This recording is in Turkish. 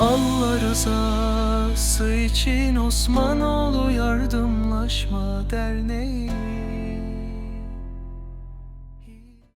Allah rızası için Osmanoğlu Yardımlaşma Derneği